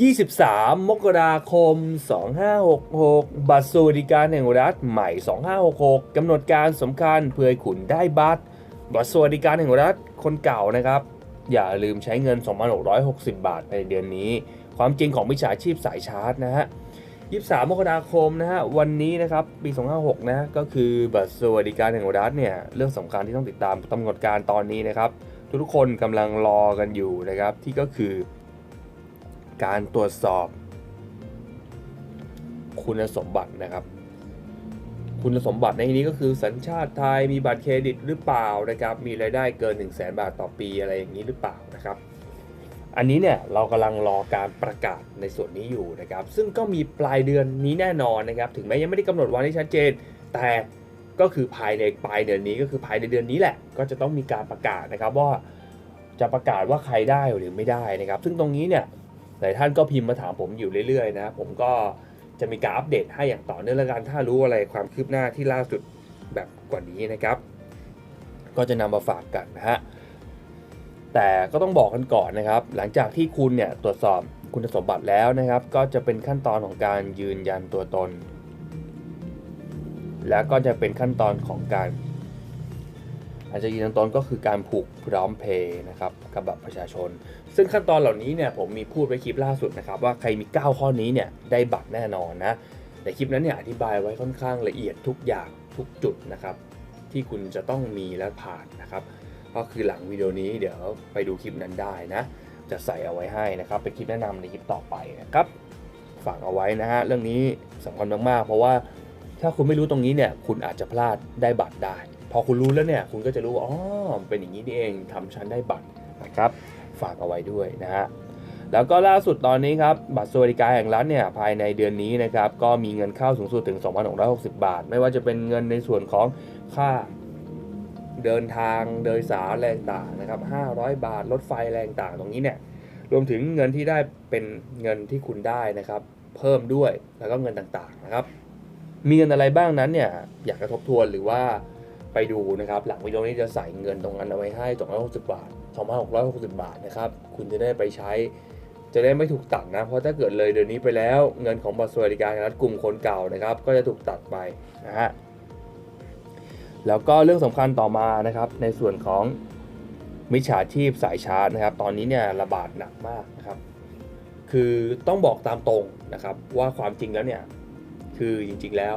23 มกราคม 2566 บัตรสวัสดิการแห่งรัฐใหม่ 2566 กำหนดการสำคัญเพื่อให้คุณได้บัตร บัตรสวัสดิการแห่งรัฐคนเก่านะครับ อย่าลืมใช้เงิน 2,660 บาทในเดือนนี้ ความจริงของมิจฉาชีพสายชาร์จนะฮะ 23 มกราคมนะฮะ วันนี้นะครับ ปี 256 นะก็คือบัตรสวัสดิการแห่งรัฐเนี่ย เรื่องสำคัญที่ต้องติดตามกำหนดการตอนนี้นะครับ ทุกๆคนกำลังรอกันอยู่นะครับ ที่ก็คือ การตรวจสอบ คุณสมบัตินะครับ คุณสมบัติในที่นี้ก็คือสัญชาติไทยมีบัตรเครดิตหรือเปล่านะครับ มีรายได้เกิน 1 0 0 0 0แบาทต่อปีอะไรอย่างนี้หรือเปล่านะครับ อันนี้เนี่ยเรากำลังรอการประกาศในส่วนนี้อยู่นะครับ ซึ่งก็มีปลายเดือนนี้แน่นอนนะครับ ถึงแม้ยังไม่ได้กำหนดวันที่ชัดเจน แต่ก็คือภายในปลายเดือนนี้ก็คือภายในเดือนนี้แหละ ก็จะต้องมีการประกาศนะครับว่าจะประกาศว่าใครได้หรือไม่ได้นะครับ ซึ่งตรงนี้เนี่ย ลายท่านก็พิมพ์มาถามผมอยู่เรื่อยๆนะผมก็จะมีการอัปเดตให้อย่างต่อเนื่องแล้วกันถ้ารู้อะไรความคืบหน้าที่ล่าสุดแบบกว่านี้นะครับ ก็จะนำมาฝากกันนะฮะแต่ก็ต้องบอกกันก่อนนะครับ หลังจากที่คุณเนี่ยตรวจสอบคุณสมบัติแล้วนะครับ ก็จะเป็นขั้นตอนของการยืนยันตัวตน แล้วก็จะเป็นขั้นตอนของการ อาจจะยืนยันตัวตนก็คือการผูกพร้อมเพย์นะครับกับบัตรประชาชน ซึ่งขั้นตอนเหล่านี้เนี่ยผมมีพูดไว้คลิปล่าสุดนะครับว่าใครมี 9 ข้อนี้เนี่ยได้บัตรแน่นอนนะแต่คลิปนั้นเนี่ยอธิบายไว้ค่อนข้างละเอียดทุกอย่างทุกจุดนะครับที่คุณจะต้องมีและผ่านนะครับก็คือหลังวิดีโอนี้เดี๋ยวไปดูคลิปนั้นได้นะจะใส่เอาไว้ให้นะครับเป็นคลิปแนะนำในคลิปต่อไปนะครับฝากเอาไว้นะฮะเรื่องนี้สำคัญมากๆ เพราะว่าถ้าคุณไม่รู้ตรงนี้เนี่ยคุณอาจจะพลาดได้บัตรได้ พอคุณรู้แล้วเนี่ยคุณก็จะรู้ว่าอ๋อเป็นอย่างนี้นี่เองทำฉันได้บัตรนะครับฝากเอาไว้ด้วยนะฮะแล้วก็ล่าสุดตอนนี้ครับบัตรสวัสดิการแห่งรัฐเนี่ยภายในเดือนนี้นะครับก็มีเงินเข้าสูงสุดถึง 2,660 บาท ไม่ว่าจะเป็นเงินในส่วนของค่าเดินทางโดยสารแรงต่างนะครับ 500 บาทรถไฟแรงต่างตรงนี้เนี่ยรวมถึงเงินที่ได้เป็นเงินที่คุณได้นะครับ เพิ่มด้วยแล้วก็เงินต่างๆนะครับ มีเงินอะไรบ้างนั้นเนี่ยอยากจะทบทวนหรือว่า ไปดูนะครับ หลังวิดีโอนี้จะใส่เงินตรงนั้นเอาไว้ให้260บาท2,660 บาทนะครับ คุณจะได้ไปใช้ จะได้ไม่ถูกตัดนะ เพราะถ้าเกิดเลยเดือนนี้ไปแล้ว เงินของบัตรสวัสดิการรัฐกลุ่มคนเก่านะครับ ก็จะถูกตัดไปนะฮะแล้วก็เรื่องสำคัญต่อมานะครับ ในส่วนของมิจฉาชีพสายชาร์จนะครับ ตอนนี้เนี่ยระบาดหนักมากนะครับ คือต้องบอกตามตรงนะครับ ว่าความจริงแล้วเนี่ย คือจริงๆแล้ว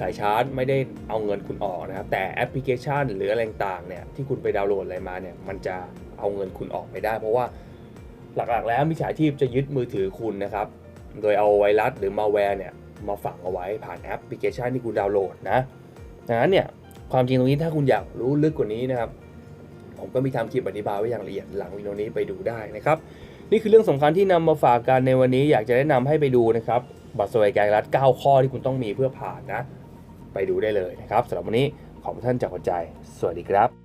สายชาร์จไม่ได้เอาเงินคุณออกนะครับ แต่แอปพลิเคชันหรืออะไรต่างเนี่ยที่คุณไปดาวน์โหลดอะไรมาเนี่ยมันจะเอาเงินคุณออกไม่ได้ เพราะว่าหลักๆ แล้วมิจฉาชีพจะยึดมือถือคุณนะครับ โดยเอาไวรัสหรือมาแวร์เนี่ยมาฝังเอาไว้ผ่านแอปพลิเคชันที่คุณดาวน์โหลดนะดังนั้นเนี่ยความจริงตรงนี้ถ้าคุณอยากรู้ลึกกว่านี้นะครับ ผมก็มีทำคลิปอธิบายไว้อย่างละเอียดหลังวิดีโอนี้ไปดูได้นะครับ นี่คือเรื่องสำคัญที่นำมาฝากกันในวันนี้อยากจะแนะนำให้ไปดูนะครับบัตรสวัสดิการรัฐ 9 ข้อที่คุณต้องมีเพื่อผ่านนะ ไปดูได้เลยนะครับสำหรับวันนี้ขอบคุณท่านจากหัวใจ สวัสดีครับ